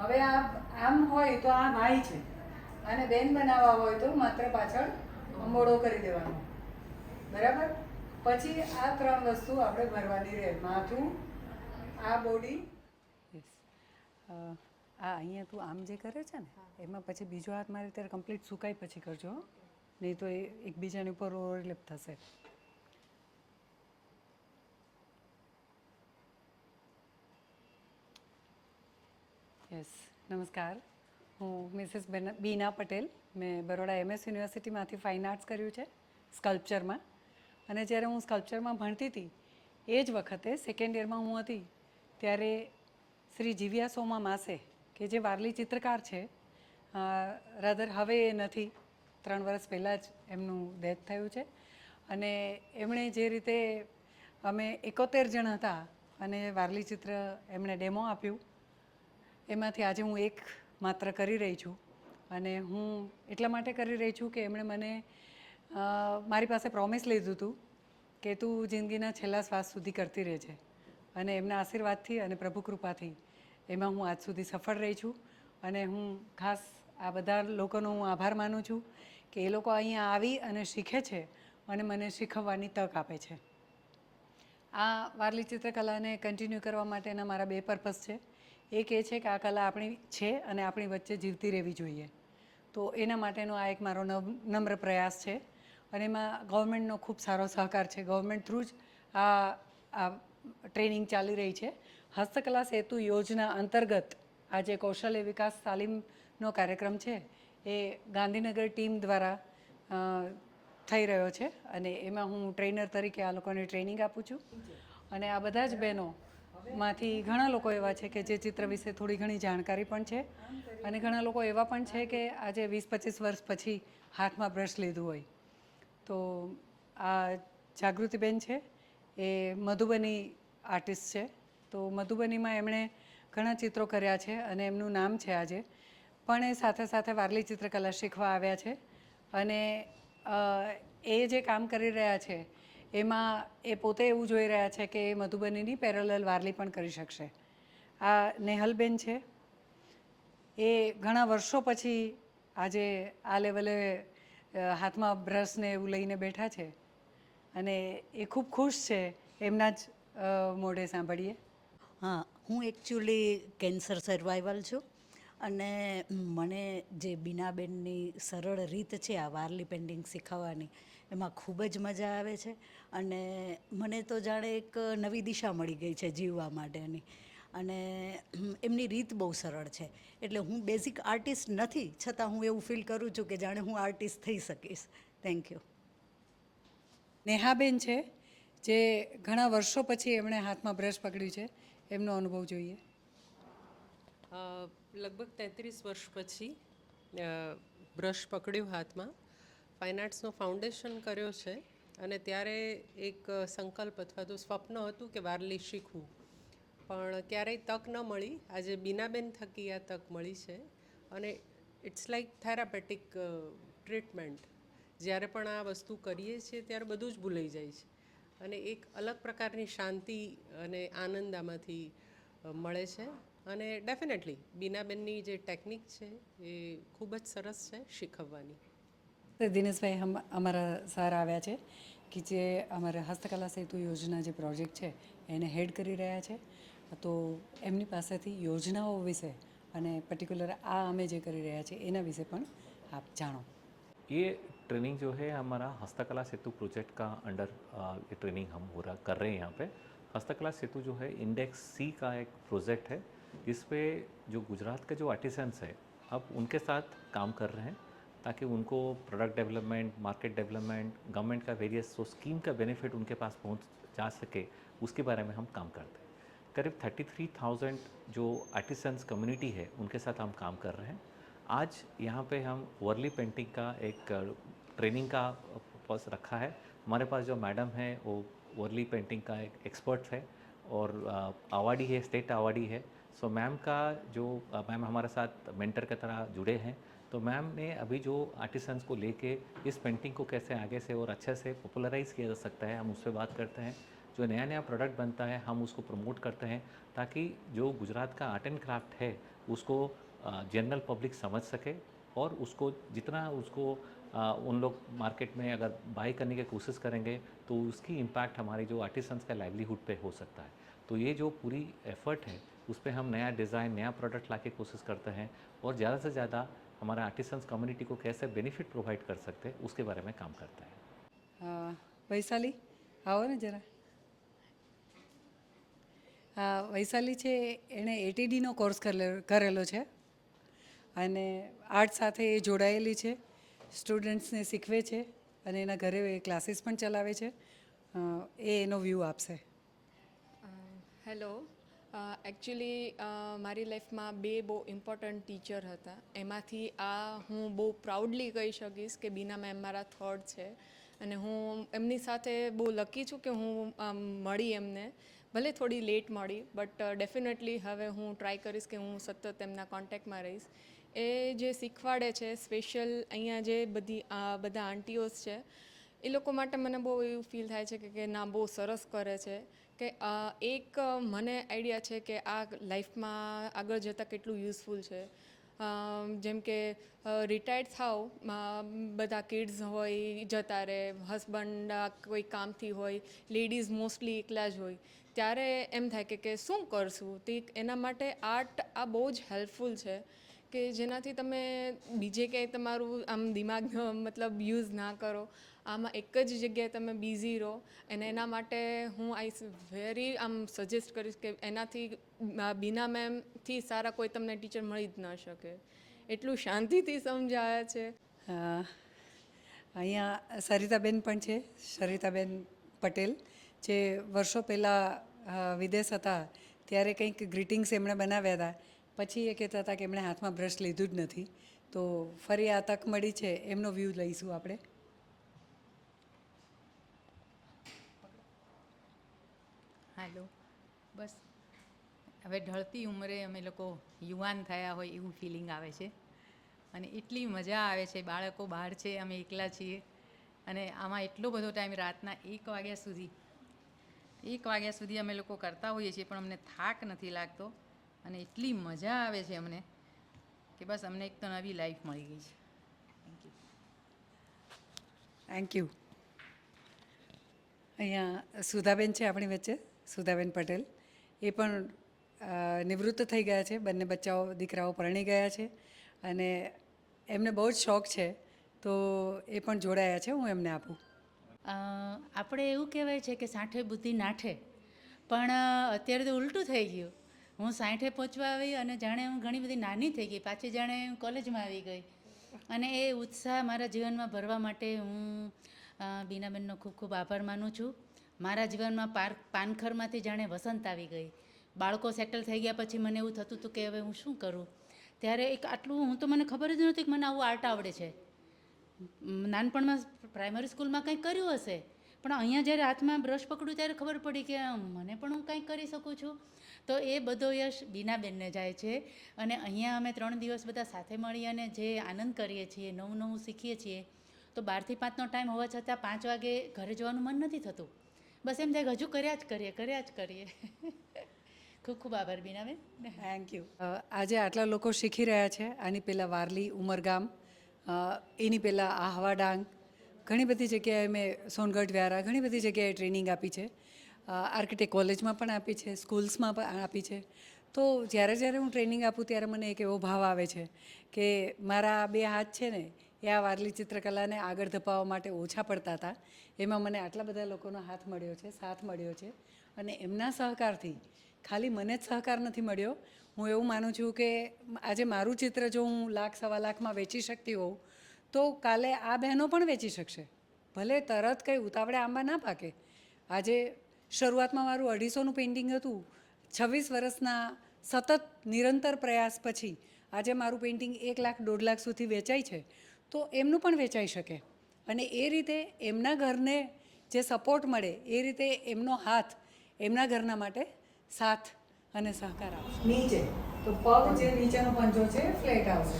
હવે આ આમ હોય તો આ ભાઈ છે. અને બેન બનાવવા હોય તો માત્ર પાછળ અંબોળો કરી દેવાનો. બરાબર? પછી આ ત્રણ વસ્તુ આપણે ભરવાની રહે. માથું આ બોડી આ અહીંયા તું આમ જે કરે છે ને એમાં પછી બીજો હાથ મારી ત્યારે કમ્પ્લીટ સુકાય પછી કરજો નહીં તો એ એકબીજાની ઉપર ઓવરલેપ થશે. યસ નમસ્કાર હું મિસિસ બીના પટેલ. મેં બરોડા એમએસ યુનિવર્સિટીમાંથી ફાઇન આર્ટ્સ કર્યું છે, સ્કલ્પચરમાં. અને જ્યારે હું સ્કલ્પચરમાં ભણતી હતી, એ જ વખતે સેકન્ડ યરમાં હું હતી, ત્યારે શ્રી જીવ્યા સોમા માસે, કે જે વારલી ચિત્રકાર છે રાધર હવે એ નથી, ત્રણ વર્ષ પહેલાં જ એમનું ડેથ થયું છે. અને એમણે જે રીતે અમે એકોતેર જણ હતા અને વારલી ચિત્ર એમણે ડેમો આપ્યું એમાંથી આજે હું એક માત્ર કરી રહી છું અને હું એટલા માટે કરી રહી છું કે એમણે મને મારી પાસે પ્રોમિસ લીધું હતું કે તું જિંદગીના છેલ્લા શ્વાસ સુધી કરતી રહેજે અને એમના આશીર્વાદથી અને પ્રભુ કૃપાથી એમાં હું આજ સુધી સફળ રહી છું અને હું ખાસ આ બધા લોકોનો હું આભાર માનું છું કે એ લોકો અહીંયા આવી અને શીખે છે અને મને શીખવવાની તક આપે છે. આ વારલી ચિત્રકલાને કન્ટિન્યુ કરવા માટેના મારા બે પર્પઝ છે. એ છે કે આ કલા આપણી છે અને આપણી વચ્ચે જીવતી રહેવી જોઈએ. તો એના માટેનો આ એક મારો નમ- નમ્ર પ્રયાસ છે. અને એમાં ગવર્મેન્ટનો ખૂબ સારો સહકાર છે. ગવર્મેન્ટ થ્રુ જ આ આ ટ્રેનિંગ ચાલી રહી છે. હસ્તકલા સેતુ યોજના અંતર્ગત આ જે કૌશલ્ય વિકાસ તાલીમનો કાર્યક્રમ છે એ ગાંધીનગર ટીમ દ્વારા થઈ રહ્યો છે. અને એમાં હું ટ્રેનર તરીકે આ લોકોને ટ્રેનિંગ આપું છું. અને આ બધા જ બહેનો માંથી ઘણા લોકો એવા છે કે જે ચિત્ર વિશે થોડી ઘણી જાણકારી પણ છે. અને ઘણા લોકો એવા પણ છે કે આજે વીસ પચીસ વર્ષ પછી હાથમાં બ્રશ લીધું હોય. તો આ જાગૃતિબેન છે, એ મધુબની આર્ટિસ્ટ છે. તો મધુબનીમાં એમણે ઘણા ચિત્રો કર્યા છે અને એમનું નામ છે આજે. પણ એ સાથે સાથે વારલી ચિત્રકલા શીખવા આવ્યા છે. અને એ જે કામ કરી રહ્યા છે એમાં એ પોતે એવું જોઈ રહ્યા છે કે એ મધુબનીની પેરેલલ વારલી પણ કરી શકશે. આ નેહલબેન છે. એ ઘણા વર્ષો પછી આજે આ લેવલે હાથમાં બ્રશ ને એવું લઈને બેઠા છે. અને એ ખૂબ ખુશ છે. એમના જ મોઢે સાંભળીએ. હા, હું એકચ્યુઅલી કેન્સર સર્વાઈવલ છું. અને મને જે બીનાબેનની સરળ રીત છે આ વારલી પેન્ટિંગ શીખવવાની એમાં ખૂબ જ મજા આવે છે. અને મને તો જાણે એક નવી દિશા મળી ગઈ છે જીવવા માટેની. અને એમની રીત બહુ સરળ છે. એટલે હું બેઝિક આર્ટિસ્ટ નથી છતાં હું એવું ફીલ કરું છું કે જાણે હું આર્ટિસ્ટ થઈ શકીશ. થેન્ક યુ નેહાબેન છે જે ઘણા વર્ષો પછી એમણે હાથમાં બ્રશ પકડ્યું છે. એમનો અનુભવ જોઈએ. લગભગ તેત્રીસ વર્ષ પછી બ્રશ પકડ્યું હાથમાં. ફાઇન આર્ટ્સનો ફાઉન્ડેશન કર્યો છે અને ત્યારે એક સંકલ્પ અથવા તો સ્વપ્ન હતું કે વારલી શીખવું. પણ ક્યારેય તક ન મળી. આજે બીનાબેન થકી આ તક મળી છે અને ઇટ્સ લાઈક થેરાપેટિક ટ્રીટમેન્ટ જ્યારે પણ આ વસ્તુ કરીએ છીએ ત્યારે બધું જ ભૂલાઈ જાય છે. અને એક અલગ પ્રકારની શાંતિ અને આનંદ આમાંથી મળે છે. અને ડેફિનેટલી બીનાબેનની જે ટેકનિક છે એ ખૂબ જ સરસ છે શીખવવાની. દિનેશભાઈ હમ અમારા સર આવ્યા છે કે જે અમારા હસ્તકલા સેતુ યોજના જે પ્રોજેક્ટ છે એને હેડ કરી રહ્યા છે તો એમની પાસેથી યોજનાઓ વિશે અને પર્ટિક્યુલર આ અમે જે કરી રહ્યા છીએ એના વિશે પણ આપ જાણો ये ट्रेनिंग जो है हमारा हस्तकला सेतु प्रोजेक्ट का अंडर अ, ये ट्रेनिंग हम हो रहा कर रहे हैं यहाँ पे हस्तकला सेतु जो है इंडेक्स सी का एक प्रोजेक्ट है इस पे जो गुजरात के जो आर्टिसंस है अब उनके साथ काम कर रहे हैं ताकि उनको product development market development government का वेरियस सो स्कीम का बेनिफिट उनके पास पहुँच जा सके उसके बारे में हम काम करते हैं। करीब 33,000 जो आर्टिसंस कम्युनिटी है उनके साथ हम काम कर रहे हैं। आज यहाँ पे हम वर्ली पेंटिंग का एक ट्रेनिंग का पर्पस रखा है। हमारे पास जो मैडम है वो वर्ली पेंटिंग का एक एक्सपर्ट है और अवार्डी है स्टेट अवार्डी है। सो मैम का जो मैम हमारे साथ मेंटर की तरह जुड़े हैं। तो मैम ने अभी जो आर्टिसंस को लेके इस पेंटिंग को कैसे आगे से और अच्छे से पॉपुलराइज किया जा सकता है हम उस पर बात करते हैं। जो नया नया प्रोडक्ट बनता है हम उसको प्रमोट करते हैं ताकि जो गुजरात का आर्ट एंड क्राफ्ट है उसको जनरल पब्लिक समझ सके और उसको जितना उसको अ, उन लोग मार्केट में अगर बाई करने की कोशिश करेंगे तो उसकी इम्पैक्ट हमारे जो आर्टिसंस का लाइवलीहुड पे हो सकता है। तो ये जो पूरी एफर्ट है उस पर हम नया डिज़ाइन नया प्रोडक्ट ला के कोशिश करते हैं और ज़्यादा से ज़्यादा हमारा आर्टिसंस कम्युनिटी को कैसे बेनिफिट प्रोवाइड कर सकते हैं उसके बारे में काम करते हैं અ, વૈશાલી આવો ને જરા આ વૈશાલી છે એણે એટીડીનો કોર્સ કરેલો છે અને આર્ટ સાથે એ જોડાયેલી છે સ્ટુડન્ટ્સને શીખવે છે અને એના ઘરે એ ક્લાસીસ પણ ચલાવે છે અ, એ એનો વ્યૂ આપશે હેલો એકચ્યુઅલી મારી લાઈફમાં બે બહુ ઇમ્પોર્ટન્ટ ટીચર હતા. એમાંથી આ હું બહુ પ્રાઉડલી કહી શકીશ કે બીના મેમ મારા થર્ડ છે. અને હું એમની સાથે બહુ લકી છું કે હું મળી એમને. ભલે થોડી લેટ મળી બટ ડેફિનેટલી હવે હું ટ્રાય કરીશ કે હું સતત એમના કોન્ટેક્ટમાં રહીશ. એ જે શીખવાડે છે સ્પેશિયલ અહીંયા જે બધી આ બધા આંટીઓસ છે, એ લોકો માટે મને બહુ એવું ફીલ થાય છે કે કે ના, બહુ સરસ કરે છે. કે એક મને આઈડિયા છે કે આ લાઈફમાં આગળ જતાં કેટલું યુઝફુલ છે. જેમ કે રિટાયર્ડ થાવ બધા કિડ્સ હોય, જતા રહે હસબન્ડ કોઈ કામથી હોય લેડીઝ મોસ્ટલી એકલા જ હોય. ત્યારે એમ થાય કે કે શું કરશું? તે એના માટે આર્ટ આ બહુ જ હેલ્પફુલ છે કે જેનાથી તમે બીજે ક્યાંય તમારું આમ દિમાગ મતલબ યુઝ ના કરો. આમાં એક જ જગ્યાએ તમે બિઝી રહો. અને એના માટે હું આઈ વેરી આમ સજેસ્ટ કરીશ કે એનાથી બીના મેમથી સારા કોઈ તમને ટીચર મળી જ ન શકે. એટલું શાંતિથી સમજાયા છે. અહીંયા સરિતાબેન પણ છે, સરિતાબેન પટેલ, જે વર્ષો પહેલાં વિદેશ હતા, ત્યારે કંઈક ગ્રીટિંગ્સ એમણે બનાવ્યા હતા. પછી એ કહેતા હતા કે એમણે હાથમાં બ્રશ લીધું જ નથી. તો ફરી આ તક મળી છે, એમનો વ્યૂ લઈશું આપણે. હાલો બસ. હવે ઢળતી ઉંમરે અમે લોકો યુવાન થયા હોય એવું ફિલિંગ આવે છે. અને એટલી મજા આવે છે. બાળકો બહાર છે, અમે એકલા છીએ. અને આમાં એટલો બધો ટાઈમ રાતના એક વાગ્યા સુધી, એક વાગ્યા સુધી અમે લોકો કરતા હોઈએ છીએ, પણ અમને થાક નથી લાગતો. અને એટલી મજા આવે છે અમને કે બસ અમને એક તો નવી લાઈફ મળી ગઈ છે. થેન્ક યુ અહીંયા સુધાબેન છે આપણી વચ્ચે. સુધાબેન પટેલ. એ પણ નિવૃત્ત થઈ ગયા છે. બંને બચ્ચાઓ, દીકરાઓ પરણી ગયા છે. અને એમને બહુ જ શોખ છે. તો એ પણ જોડાયા છે. હું એમને આપું. આપણે એવું કહેવાય છે કે સાઠે બુદ્ધિ નાઠે. પણ અત્યારે તો ઉલટું થઈ ગયું. હું સાઠે પહોંચવા આવી અને જાણે હું ઘણી બધી નાની થઈ ગઈ. પાછી જાણે હું કોલેજમાં આવી ગઈ. અને એ ઉત્સાહ મારા જીવનમાં ભરવા માટે હું બીનાબેનનો ખૂબ ખૂબ આભાર માનું છું. મારા જીવનમાં પાર પાનખરમાંથી જાણે વસંત આવી ગઈ. બાળકો સેટલ થઈ ગયા પછી મને એવું થતું હતું કે હવે હું શું કરું? ત્યારે એક આટલું હું તો મને ખબર જ નહોતી કે મને આવું આર્ટ આવડે છે. નાનપણમાં પ્રાઇમરી સ્કૂલમાં કંઈક કર્યું હશે? પણ અહીંયા જ્યારે હાથમાં બ્રશ પકડ્યું ત્યારે ખબર પડી કે મને પણ હું કંઈક કરી શકું છું. તો એ બધો યશ બીનાબેનને જાય છે. અને અહીંયા અમે ત્રણ દિવસ બધા સાથે મળી અને જે આનંદ કરીએ છીએ, નવું નવું શીખીએ છીએ, તો બારથી પાંચનો ટાઈમ હોવા છતાં પાંચ વાગે ઘરે જવાનું મન નથી થતું. બસ એમ થાય હજુ કર્યા જ કરીએ, કર્યા જ કરીએ. ખૂબ ખૂબ આભાર બીનાબેન થેન્ક યુ આજે આટલા લોકો શીખી રહ્યા છે. આની પહેલાં વારલી, ઉમરગામ એની પહેલાં આહવા ડાંગ ઘણી બધી જગ્યાએ મેં સોનગઢ વ્યારા, ઘણી બધી જગ્યાએ ટ્રેનિંગ આપી છે. આર્કિટેક્ટ કોલેજમાં પણ આપી છે, સ્કૂલ્સમાં પણ આપી છે. તો જ્યારે જ્યારે હું ટ્રેનિંગ આપું ત્યારે મને એક એવો ભાવ આવે છે કે મારા બે હાથ છે ને એ આ વારલી ચિત્રકલાને આગળ ધપાવવા માટે ઓછા પડતા હતા. એમાં મને આટલા બધા લોકોનો હાથ મળ્યો છે, સાથ મળ્યો છે અને એમના સહકારથી, ખાલી મને જ સહકાર નથી મળ્યો. હું એવું માનું છું કે આજે મારું ચિત્ર જો હું લાખ, સવા લાખમાં વેચી શકતી હોઉં, તો કાલે આ બહેનો પણ વેચી શકશે. ભલે તરત કંઈ ઉતાવળે આંબા ના પાકે. આજે શરૂઆતમાં મારું અઢીસોનું પેઇન્ટિંગ હતું. છવ્વીસ વર્ષના સતત નિરંતર પ્રયાસ પછી આજે મારું પેઇન્ટિંગ એક લાખ, દોઢ લાખ સુધી વેચાય છે. તો એમનું પણ વેચાઈ શકે. અને એ રીતે એમના ઘરને જે સપોર્ટ મળે, એ રીતે એમનો હાથ એમના ઘરના માટે સાથ અને સહકાર આપશે નીચે. તો પગ જે નીચેનો પંજો છે ફ્લેટ આવશે.